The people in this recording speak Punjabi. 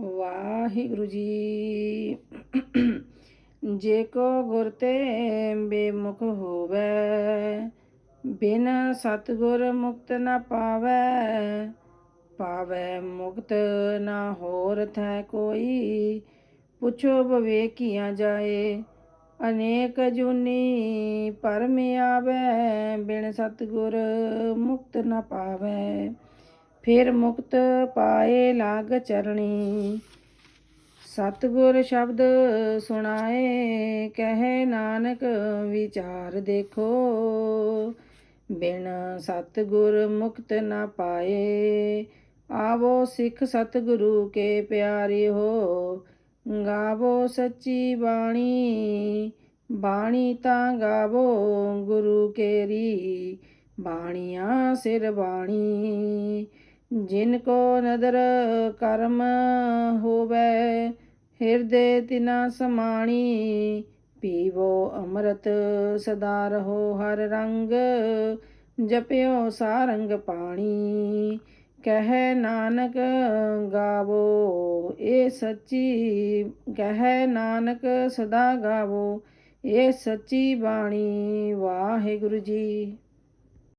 ਵਾਹਿਗੁਰੂ ਜੀ। ਜੇ ਕੋ ਗੁਰ ਤੇ ਬੇਮੁਖ ਹੋਵੇ, ਬਿਨ ਸਤਗੁਰ ਮੁਕਤ ਨਾ ਪਾਵੈ ਪਾਵੈ ਮੁਕਤ ਨਾ ਹੋਰ ਥੈ ਕੋਈ। ਪੁੱਛੋ ਬਵੇਕੀਆਂ ਜਾਏ, ਅਨੇਕ ਜੁਨੀ ਪਰਮ ਆਵੈ, ਬਿਨ ਸਤਗੁਰ ਮੁਕਤ ਨਾ ਪਾਵੈ। ਫਿਰ ਮੁਕਤ ਪਾਏ ਲਾਗ ਚਰਣੀ। ਸਤਗੁਰ ਸ਼ਬਦ ਸੁਣਾਏ, ਕਹੇ ਨਾਨਕ ਵਿਚਾਰ ਦੇਖੋ। ਬਿਨ ਸਤਗੁਰ ਮੁਕਤ ਨਾ ਪਾਏ, ਆਵੋ ਸਿੱਖ ਸਤਗੁਰੂ ਕੇ ਪਿਆਰੇ ਹੋ। ਗਾਵੋ ਸੱਚੀ ਬਾਣੀ ਬਾਣੀ ਤਾਂ ਗਾਵੋ ਗੁਰੂ ਕੇਰੀ। ਬਾਣੀਆਂ ਸਿਰ ਬਾਣੀ ਜਿਨ ਕੋ ਨਦਰ ਕਰਮ ਹੋਵੇ, ਹਿਰਦੇ ਤਿਨਾ ਸਮਾਣੀ, ਪੀਵੋ ਅੰਮ੍ਰਿਤ ਸਦਾ ਰਹੋ ਹਰ ਰੰਗ, ਜਪਿਓ ਸਾਰੰਗ ਪਾਣੀ। ਕਹਿ ਨਾਨਕ ਗਾਵੋ ਇਹ ਸੱਚੀ, ਕਹਿ ਨਾਨਕ ਸਦਾ ਗਾਵੋ ਇਹ ਸੱਚੀ ਬਾਣੀ ਵਾਹਿਗੁਰੂ ਜੀ।